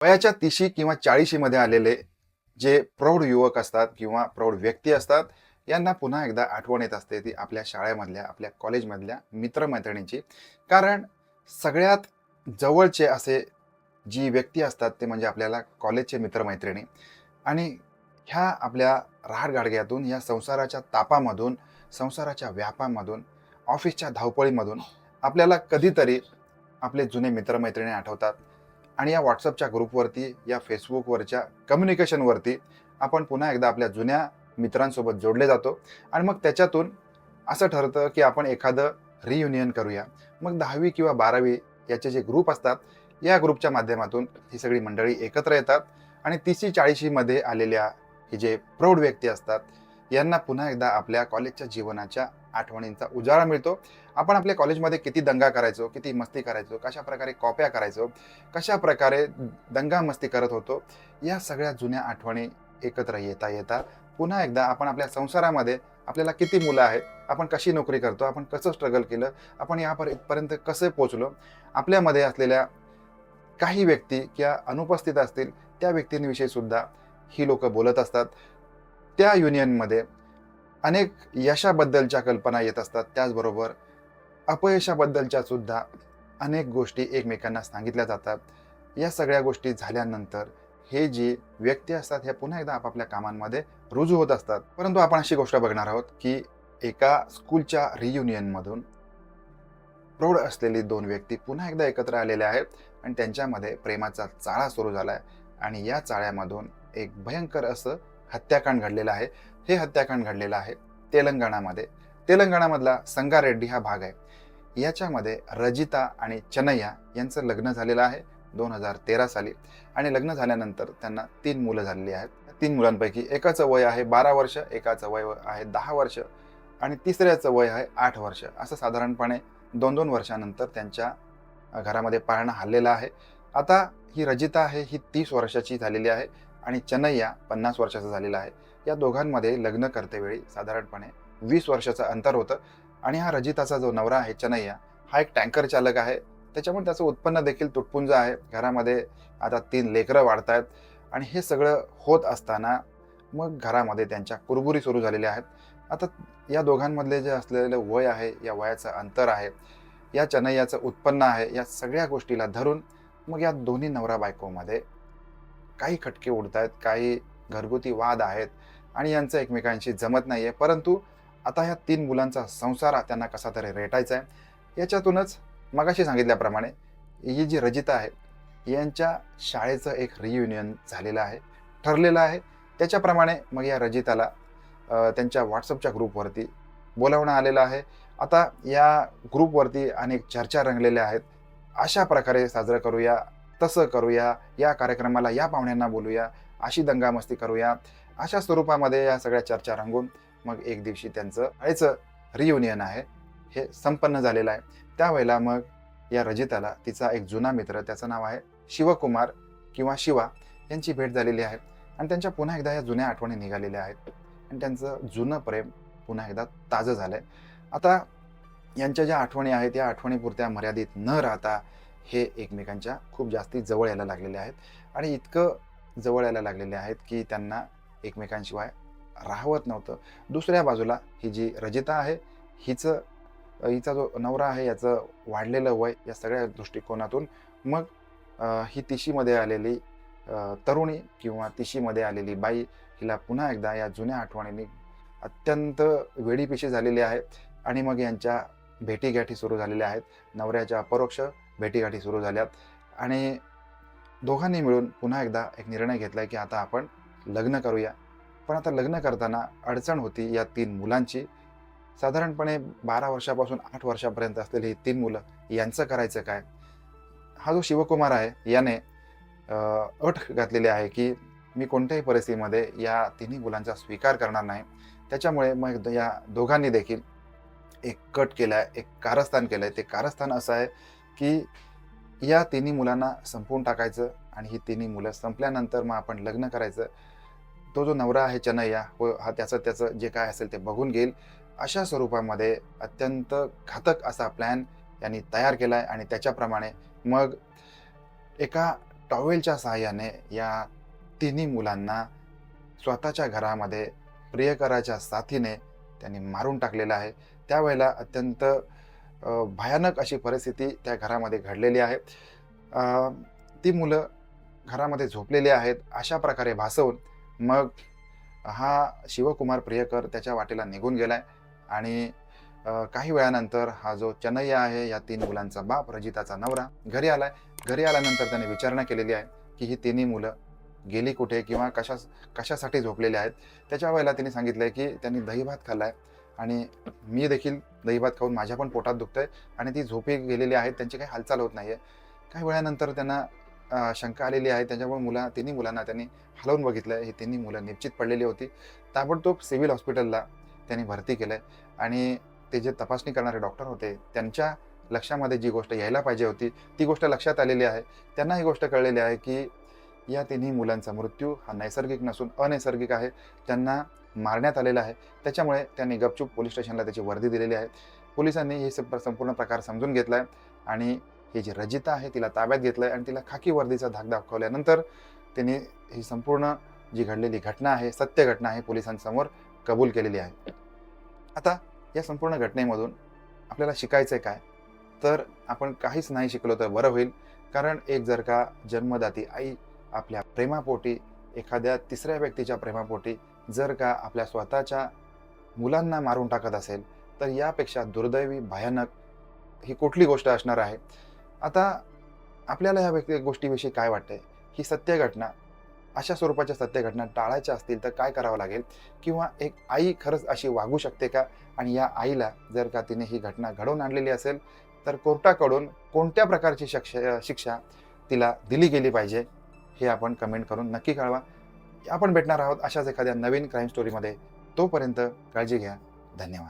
वयाच्या तिशी किंवा चाळीशीमध्ये आलेले जे प्रौढ युवक असतात किंवा प्रौढ व्यक्ती असतात यांना पुन्हा एकदा आठवण येत असते ती आपल्या शाळेमधल्या आपल्या कॉलेजमधल्या मित्रमैत्रिणींची. कारण सगळ्यात जवळचे असे जी व्यक्ती असतात ते म्हणजे आपल्याला कॉलेजचे मित्रमैत्रिणी. आणि ह्या आपल्या राहाडगाडग्यातून या संसाराच्या तापामधून संसाराच्या व्यापामधून ऑफिसच्या धावपळीमधून आपल्याला कधीतरी आपले जुने मित्रमैत्रिणी आठवतात. आणि या व्हॉट्सअपच्या ग्रुपवरती या फेसबुकवरच्या कम्युनिकेशनवरती आपण पुन्हा एकदा आपल्या जुन्या मित्रांसोबत जोडले जातो. आणि मग त्याच्यातून असं ठरतं की आपण एखादं रियुनियन करूया. मग दहावी किंवा बारावी याचे जे ग्रुप असतात या ग्रुपच्या माध्यमातून ही सगळी मंडळी एकत्र येतात. आणि तीसशे चाळीशीमध्ये आलेल्या हे जे प्रौढ व्यक्ती असतात यांना पुन्हा एकदा आपल्या कॉलेजच्या जीवनाच्या आठवणींचा उजाळा मिळतो. आपण आपल्या कॉलेजमध्ये किती दंगा करायचो किती मस्ती करायचो कशा प्रकारे कॉप्या करायचो कशा प्रकारे दंगा मस्ती करत होतो या सगळ्या जुन्या आठवणी एकत्र येता येता पुन्हा एकदा आपण आपल्या संसारामध्ये आपल्याला किती मुलं आहेत आपण कशी नोकरी करतो आपण कसं स्ट्रगल केलं आपण यापर्यंत कसं पोचलो आपल्यामध्ये असलेल्या काही व्यक्ती किंवा अनुपस्थित असतील त्या व्यक्तींविषयी सुद्धा ही लोक बोलत असतात. त्या युनियनमध्ये अनेक यशाबद्दलच्या कल्पना येत असतात. त्याचबरोबर अपयशाबद्दलच्या सुद्धा अनेक गोष्टी एकमेकांना सांगितल्या जातात. या सगळ्या गोष्टी झाल्यानंतर हे जे व्यक्ती असतात हे पुन्हा एकदा आपापल्या कामांमध्ये रुजू होत असतात. परंतु आपण अशी गोष्ट बघणार आहोत की एका स्कूलच्या रियुनियनमधून प्रौढ असलेली दोन व्यक्ती पुन्हा एकदा एकत्र आलेल्या आहेत आणि त्यांच्यामध्ये प्रेमाचा चाळा सुरू झाला आहे आणि या चाळ्यामधून एक भयंकर असं हत्याकांड घडलेलं आहे. हे हत्याकांड घडलेलं आहे तेलंगणामध्ये. तेलंगणामधला संगारेड्डी हा भाग आहे. याच्यामध्ये रजिता आणि चनय्या यांचं लग्न झालेलं आहे दोन हजार तेरा साली. आणि लग्न झाल्यानंतर त्यांना तीन मुलं झालेली आहेत. तीन मुलांपैकी एकाचं वय आहे बारा वर्ष एकाचं वय आहे दहा वर्ष आणि तिसऱ्याचं वय आहे आठ वर्ष. असं साधारणपणे दोन दोन वर्षानंतर त्यांच्या घरामध्ये पाळणा हल्लेला आहे. आता ही रजिता आहे ही तीस वर्षाची झालेली आहे. आणि चन्नय्या पन्नास वर्षाचा झालेला आहे. या दोघांमध्ये लग्न करतेवेळी साधारणपणे वीस वर्षाचं अंतर होतं आणि हा रजिताचा जो नवरा आहे चनय्या हा एक टँकर चालक आहे. त्याच्यामुळे त्याचं उत्पन्न देखील तुटपुंज आहे. घरामध्ये आता तीन लेकरं वाढत आहेत आणि हे सगळं होत असताना मग घरामध्ये त्यांच्या कुरबुरी सुरू झालेल्या आहेत. आता या दोघांमधले जे असलेलं वय आहे या वयाचं अंतर आहे या चनय्याचं उत्पन्न आहे या सगळ्या गोष्टीला धरून मग या दोन्ही नवरा बायकोमध्ये काही खटके उडत आहेत काही घरगुती वाद आहेत आणि यांचं एकमेकांशी जमत नाही आहे परंतु आता ह्या तीन मुलांचा संसार त्यांना कसा तरी रेटायचा आहे याच्यातूनच मगाशी सांगितल्याप्रमाणे ही जी रजिता आहे यांच्या शाळेचं एक रियुनियन झालेलं आहे ठरलेलं आहे. त्याच्याप्रमाणे मग या रजिताला त्यांच्या व्हॉट्सअपच्या ग्रुपवरती बोलावणं आलेलं आहे. आता या ग्रुपवरती अनेक चर्चा रंगलेल्या आहेत. अशा प्रकारे साजरं करूया तसं करूया या कार्यक्रमाला या पाहुण्यांना बोलूया अशी दंगामस्ती करूया अशा स्वरूपामध्ये या सगळ्या चर्चा रंगून मग एक दिवशी त्यांचं शाळेचं रियुनियन आहे. हे संपन्न झालेलं आहे. त्यावेळेला मग या रजिताला तिचा एक जुना मित्र त्याचं नाव आहे शिवकुमार किंवा शिवा यांची भेट झालेली आहे. आणि त्यांच्या पुन्हा एकदा या जुन्या आठवणी निघालेल्या आहेत. आणि त्यांचं जुनं प्रेम पुन्हा एकदा ताजं झालं आहे आता यांच्या ज्या आठवणी आहेत या आठवणीपुरत्या मर्यादित न राहता हे एकमेकांच्या खूप जास्ती जवळ यायला लागलेले आहेत. आणि इतकं जवळ यायला लागलेले आहेत की त्यांना एकमेकांशिवाय राहवत नव्हतं. दुसऱ्या बाजूला ही जी रजिता आहे हिचं हिचा जो नवरा आहे याचं वाढलेलं वय या सगळ्या दृष्टिकोनातून मग ही तिशीमध्ये आलेली तरुणी किंवा तिशीमध्ये आलेली बाई हिला पुन्हा एकदा या जुन्या आठवणींनी अत्यंत वेडीपिशी झालेली आहे. आणि मग यांच्या भेटीगाठी सुरू झालेल्या आहेत. नवऱ्याच्या अपरोक्ष भेटीगाठी सुरू झाल्यात. आणि दोघांनी मिळून पुन्हा एकदा एक निर्णय घेतला की आता आपण लग्न करूया. पण आता लग्न करताना अडचण होती या तीन मुलांची. साधारणपणे बारा वर्षापासून आठ वर्षापर्यंत असलेली ही तीन मुलं यांचं करायचं काय? हा जो शिवकुमार आहे याने अट घातलेली आहे की मी कोणत्याही परिस्थितीमध्ये या तिन्ही मुलांचा स्वीकार करणार नाही. त्याच्यामुळे मग या दोघांनी देखील एक कट केला आहे एक कारस्थान केलं आहे ते कारस्थान असं आहे की या तिन्ही मुलांना संपवून टाकायचं आणि ही तिन्ही मुलं संपल्यानंतर मग आपण लग्न करायचं. तो जो नवरा आहे चनय्या हो हा त्याचं त्याचं जे काय असेल ते बघून घेईल. अशा स्वरूपामध्ये अत्यंत घातक असा प्लॅन यांनी तयार केला आहे आणि त्याच्याप्रमाणे मग एका टॉवेलच्या सहाय्याने या तिन्ही मुलांना स्वतःच्या घरामध्ये प्रियकराच्या साथीने त्यांनी मारून टाकलेलं आहे. त्यावेळेला अत्यंत भयानक अशी परिस्थिती त्या घरामध्ये घडलेली आहे. ती मुलं घरामध्ये झोपलेली आहेत. अशा प्रकारे भासवून मग हा शिवकुमार प्रियकर त्याच्या वाटेला निघून गेलाय आणि काही वेळानंतर हा जो चनय्या आहे या तीन मुलांचा बाप रजिताचा नवरा घरी आलाय. घरी आल्यानंतर त्याने विचारणा केलेली आहे की ही तिन्ही मुलं गेली कुठे किंवा कशा कशासाठी झोपलेली आहेत. त्याच्या वेळेला तिने सांगितलंय की त्यांनी दहीभात खाल्लाय. आणि मी देखील दहीभात खाऊन माझ्या पण पोटात दुखतंय आणि ती झोपी गेलेली आहेत त्यांची काही हालचाल होत नाही आहे काही वेळानंतर त्यांना शंका आलेली आहे त्याच्यामुळे मुला तिन्ही मुलांना त्यांनी हलवून बघितलं आहे हे तिन्ही मुलं निश्चित पडलेली होती. ताबडतोब सिव्हिल हॉस्पिटलला त्यांनी भरती केलंय आणि ते जे तपासणी करणारे डॉक्टर होते त्यांच्या लक्षामध्ये जी गोष्ट यायला पाहिजे होती ती गोष्ट लक्षात आलेली आहे. त्यांना ही गोष्ट कळलेली आहे की या तिन्ही मुलांचा मृत्यू हा नैसर्गिक नसून अनैसर्गिक आहे. त्यांना मारण्यात आलेला आहे. त्याच्यामुळे त्यांनी गपचूप पोलीस स्टेशनला त्याची वर्दी दिलेली आहे. पोलिसांनी हे संपूर्ण प्रकार समजून घेतला आहे आणि ही जी रजिता आहे तिला ताब्यात घेतलं आहे आणि तिला खाकी वर्दीचा धाक दाखवल्यानंतर त्यांनी ही संपूर्ण जी घडलेली घटना आहे सत्य घटना आहे पोलिसांसमोर कबूल केलेली आहे. आता या संपूर्ण घटनेमधून आपल्याला शिकायचं आहे काय? तर आपण काहीच नाही शिकलो तर बरं होईल. कारण एक जर का जन्मदाती आई आपल्या प्रेमापोटी एखाद्या तिसऱ्या व्यक्तीच्या प्रेमापोटी जर का आपल्या स्वतःच्या मुलांना मारून टाकत असेल तर यापेक्षा दुर्दैवी भयानक ही कुठली गोष्ट असणार आहे? आता आपल्याला ह्या व्यक्ती गोष्टीविषयी काय वाटतंय? ही सत्य घटना अशा स्वरूपाच्या सत्य घटना टाळायच्या असतील तर काय करावं लागेल? किंवा एक आई खरंच अशी वागू शकते का? आणि या आईला जर का तिने ही घटना घडवून आणलेली असेल तर कोर्टाकडून कोणत्या प्रकारची शिक्षा शिक्षा तिला दिली गेली पाहिजे? हे आपण कमेंट करून नक्की कळवा. आपण भेटणार आहोत अशाच एखाद्या नवीन क्राईम स्टोरीमध्ये तोपर्यंत काळजी घ्या. धन्यवाद.